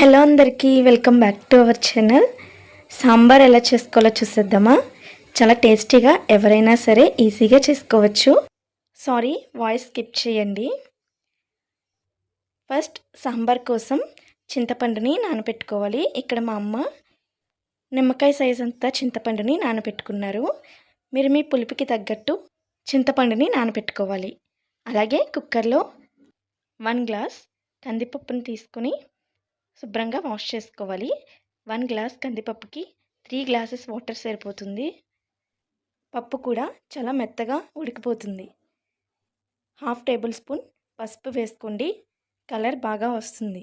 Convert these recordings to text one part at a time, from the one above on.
Hello అందరికీ welcome back to our channel. Sambar ఎలా చేసుకోవాలో చూసేద్దామా? చాలా టేస్టీగా ఎవరైనా సరే ఈజీగా చేసుకోవచ్చు. సారీ వాయిస్ స్కిప్ చేయండి. ఫస్ట్ సాంబార్ కోసం చింతపండుని నానబెట్టుకోవాలి ఇక్కడ మా అమ్మ నిమ్మకాయ సైజ్ అంతా చింతపండుని నానబెట్టుకున్నారు మీరు మీ పులుపుకి తగ్గట్టు చింతపండుని నానబెట్టుకోవాలి అలాగే కుక్కర్లో వన్ గ్లాస్ కందిపప్పుని తీసుకొని శుభ్రంగా వాష్ చేసుకోవాలి. వన్ గ్లాస్ కందిపప్పుకి త్రీ గ్లాసెస్ వాటర్ సరిపోతుంది. పప్పు కూడా చాలా మెత్తగా ఉడికిపోతుంది. హాఫ్ టేబుల్ స్పూన్ పసుపు వేసుకోండి. కలర్ బాగా వస్తుంది.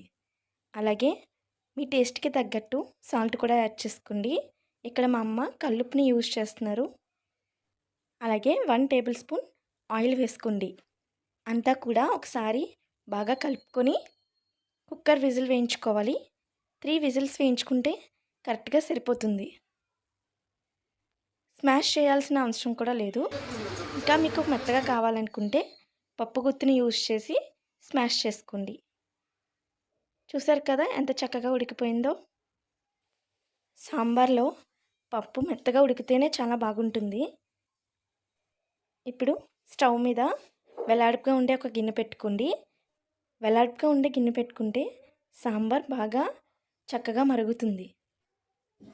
అలాగే మీ టేస్ట్కి తగ్గట్టు సాల్ట్ కూడా యాడ్ చేసుకోండి. ఇక్కడ మా అమ్మ కల్లుపుని యూజ్ చేస్తున్నారు. అలాగే వన్ టేబుల్ స్పూన్ ఆయిల్ వేసుకోండి. అంతా కూడా ఒకసారి బాగా కలుపుకొని కుక్కర్ విజిల్ వేయించుకోవాలి. త్రీ విజిల్స్ వేయించుకుంటే కరెక్ట్గా సరిపోతుంది. స్మాష్ చేయాల్సిన అవసరం కూడా లేదు. ఇంకా మీకు మెత్తగా కావాలనుకుంటే పప్పు గుత్తిని యూజ్ చేసి స్మాష్ చేసుకోండి. చూసారు కదా ఎంత చక్కగా ఉడికిపోయిందో? సాంబార్లో పప్పు మెత్తగా ఉడికితేనే చాలా బాగుంటుంది. ఇప్పుడు స్టవ్ మీద వెలాడుపుగా ఉండే ఒక గిన్నె పెట్టుకోండి. వెలాట్గా ఉండే గిన్నె పెట్టుకుంటే సాంబార్ బాగా చక్కగా మరుగుతుంది.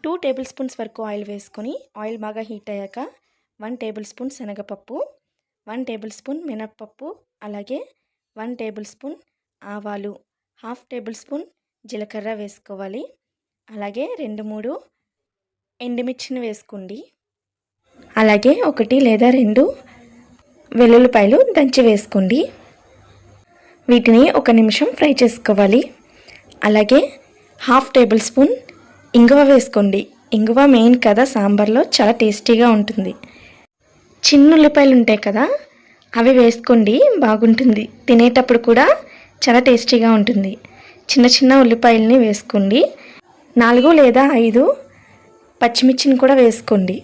టూ టేబుల్ స్పూన్స్ వరకు ఆయిల్ వేసుకొని ఆయిల్ బాగా హీట్ అయ్యాక వన్ టేబుల్ స్పూన్ శనగపప్పు వన్ టేబుల్ స్పూన్ మినప్పప్పు అలాగే వన్ టేబుల్ స్పూన్ ఆవాలు హాఫ్ టేబుల్ స్పూన్ జీలకర్ర వేసుకోవాలి. అలాగే రెండు మూడు ఎండుమిర్చిని వేసుకోండి. అలాగే ఒకటి లేదా రెండు వెల్లుల్లిపాయలు దంచి వేసుకోండి. వీటిని ఒక నిమిషం ఫ్రై చేసుకోవాలి. అలాగే హాఫ్ టేబుల్ స్పూన్ ఇంగువ వేసుకోండి. ఇంగువ మెయిన్ కదా సాంబార్లో చాలా టేస్టీగా ఉంటుంది. చిన్న ఉల్లిపాయలు ఉంటాయి కదా అవి వేసుకోండి బాగుంటుంది. తినేటప్పుడు కూడా చాలా టేస్టీగా ఉంటుంది. చిన్న చిన్న ఉల్లిపాయలని వేసుకోండి. నాలుగు లేదా ఐదు పచ్చిమిర్చిని కూడా వేసుకోండి.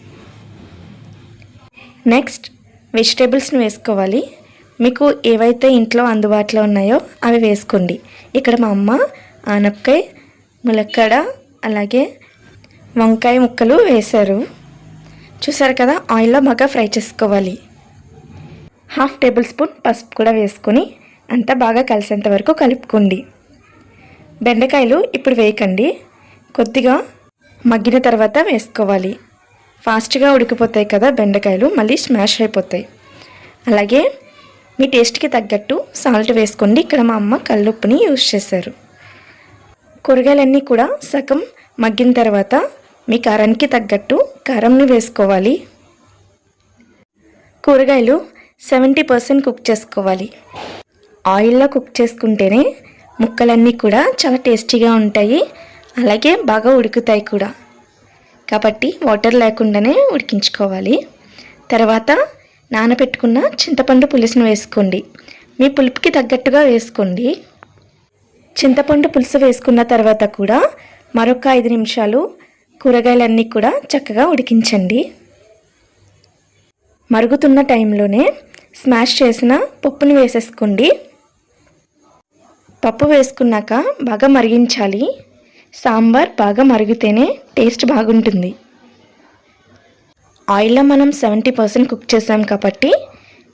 నెక్స్ట్ వెజిటేబుల్స్ని వేసుకోవాలి. మీకు ఏవైతే ఇంట్లో అందుబాటులో ఉన్నాయో అవి వేసుకోండి. ఇక్కడ మా అమ్మ ఆనపకాయ ములక్కడ అలాగే వంకాయ ముక్కలు వేశారు. చూసారు కదా ఆయిల్లో బాగా ఫ్రై చేసుకోవాలి. హాఫ్ టేబుల్ స్పూన్ పసుపు కూడా వేసుకొని అంతా బాగా కలిసేంత వరకు కలుపుకోండి. బెండకాయలు ఇప్పుడు వేయకండి. కొద్దిగా మగ్గిన తర్వాత వేసుకోవాలి. ఫాస్ట్గా ఉడికిపోతాయి కదా బెండకాయలు మళ్ళీ స్మాష్ అయిపోతాయి. అలాగే మీ టేస్ట్కి తగ్గట్టు సాల్ట్ వేసుకోండి. ఇక్కడ మా అమ్మ కల్లుప్పుని యూజ్ చేశారు. కూరగాయలన్నీ కూడా సగం మగ్గిన తర్వాత మీ కారానికి తగ్గట్టు కారంని వేసుకోవాలి. కూరగాయలు సెవెంటీ పర్సెంట్ కుక్ చేసుకోవాలి. ఆయిల్లో కుక్ చేసుకుంటేనే ముక్కలన్నీ కూడా చాలా టేస్టీగా ఉంటాయి. అలాగే బాగా ఉడుకుతాయి కూడా. కాబట్టి వాటర్ లేకుండానే ఉడికించుకోవాలి. తర్వాత నానబెట్టుకున్న చింతపండు పులుసును వేసుకోండి. మీ పులుపుకి తగ్గట్టుగా వేసుకోండి. చింతపండు పులుసు వేసుకున్న తర్వాత కూడా మరొక ఐదు నిమిషాలు కూరగాయలన్నీ కూడా చక్కగా ఉడికించండి. మరుగుతున్న టైంలోనే స్మాష్ చేసిన పప్పుని వేసేసుకోండి. పప్పు వేసుకున్నాక బాగా మరిగించాలి. సాంబార్ బాగా మరిగితేనే టేస్ట్ బాగుంటుంది. ఆయిల్లో మనం సెవెంటీ పర్సెంట్ కుక్ చేసాం కాబట్టి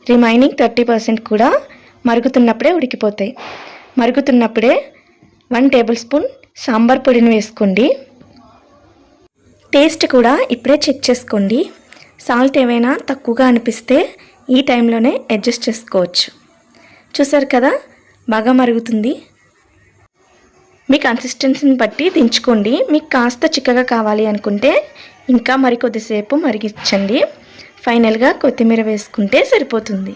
రిమైనింగ్ థర్టీ పర్సెంట్ కూడా మరుగుతున్నప్పుడే ఉడికిపోతాయి. మరుగుతున్నప్పుడే వన్ టేబుల్ స్పూన్ సాంబార్ పొడిని వేసుకోండి. టేస్ట్ కూడా ఇప్పుడే చెక్ చేసుకోండి. సాల్ట్ ఏమైనా తక్కువగా అనిపిస్తే ఈ టైంలోనే అడ్జస్ట్ చేసుకోవచ్చు. చూసారు కదా? బాగా మరుగుతుంది. మీ కన్సిస్టెన్సీని బట్టి దించుకోండి. మీకు కాస్త చిక్కగా కావాలి అనుకుంటే ఇంకా మరి కొద్దిసేపు మరిగించండి ఫైనల్గా కొత్తిమీర వేసుకుంటే సరిపోతుంది.